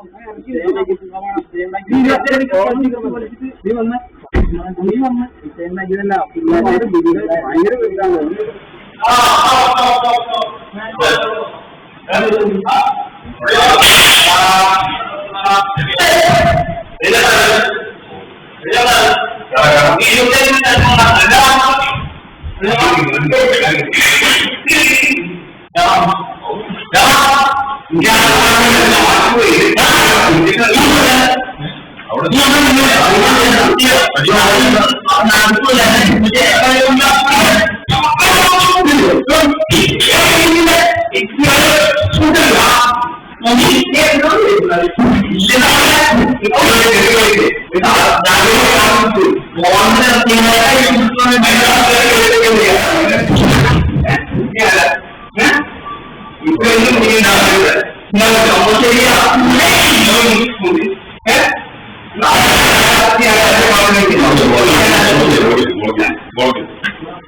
നീ വന്ന് നീ വന്ന് ഇതല്ല പിള്ളേരുടെ ഭയങ്കര ఇప్పుడు మీరు నా సమస్య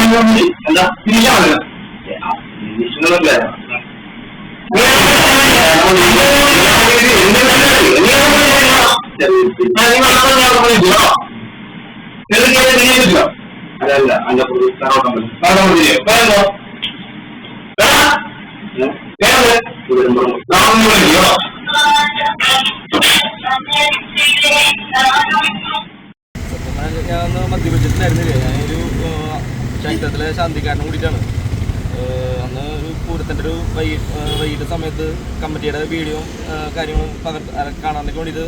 വീടാണ് എന്താ? തിരിച്ചാണ് അതല്ല ഞാനൊരു ചരിത്രത്തിലെ ശാന്തിക്കാരനും കൂടിയിട്ടാണ്. അന്ന് പൂരത്തിന്റെ ഒരു വൈ വൈകിട്ട് സമയത്ത് കമ്മിറ്റിയുടെ വീഡിയോ കാര്യങ്ങളും പകർ അര- കാണാനൊക്കെ വേണ്ടിയിട്ട്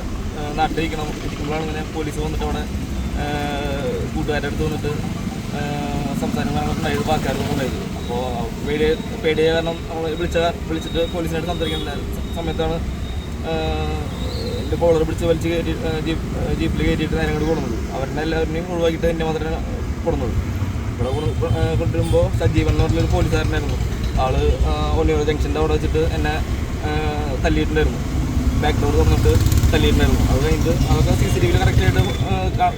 നാട്ടിലിരിക്കണം. ഇരിക്കുമ്പോഴാണ് ഇങ്ങനെ പോലീസ് വന്നിട്ട് അവിടെ കൂട്ടുകാരുടെ അടുത്ത് വന്നിട്ട് സംസാരങ്ങളൊക്കെ ഉണ്ടായത് ബാക്കിയാർക്കും ഉണ്ടായത്. അപ്പോൾ പേടി പേടിയ കാരണം നമ്മൾ വിളിച്ച വിളിച്ചിട്ട് പോലീസിനായിട്ട് സംസാരിക്കുന്ന സമയത്താണ് എന്റെ കോളർ പിടിച്ച് വലിച്ച് കയറ്റി ജീപ്പ് ജീപ്പിൽ കയറ്റിയിട്ട് നേരം അങ്ങോട്ട് കൊടുന്നത് അവരുടെ എല്ലാവരുടെയും ഒഴിവാക്കിയിട്ട് എന്നെ മാത്രമേ കൊടുന്നത് ഇവിടെ കൊണ്ടുവരുമ്പോൾ സജീവൻ എന്ന് പറഞ്ഞൊരു പോലീസുകാരനായിരുന്നു ആൾ ഒന്നിയൂർ ജംഗ്ഷന്റെ അവിടെ വെച്ചിട്ട് എന്നെ തല്ലിയിട്ടുണ്ടായിരുന്നു. ബാക്ക് ഡോർ തുറന്നിട്ട് തല്ലിയിട്ടുണ്ടായിരുന്നു. അത് കഴിഞ്ഞിട്ട് അതൊക്കെ സി സി ടി വിയിൽ കറക്റ്റായിട്ട്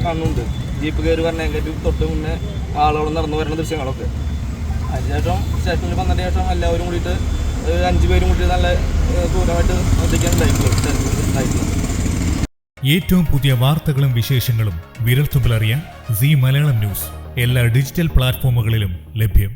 കാണുന്നുണ്ട്. ജീപ്പ് കയറി വരണേക്കായിട്ട് തൊട്ട് മുന്നേ ആളുകൾ നടന്നു വരുന്ന ദൃശ്യങ്ങളൊക്കെ. അതിനുശേഷം സ്റ്റേഷനിൽ വന്നതിന് ശേഷം എല്ലാവരും കൂടിയിട്ട് അഞ്ച് പേരും കൂടി നല്ല ദൂരമായിട്ട് സ്റ്റേഷനിൽ ഉണ്ടായിട്ടുള്ളത് ഏറ്റവും പുതിയ വാർത്തകളും വിശേഷങ്ങളും വിരൽത്തുമ്പിലറിയാൻ സി മലയാളം ന്യൂസ്. എല്ലാ ഡിജിറ്റൽ പ്ലാറ്റ്ഫോമുകളിലും ലഭ്യം.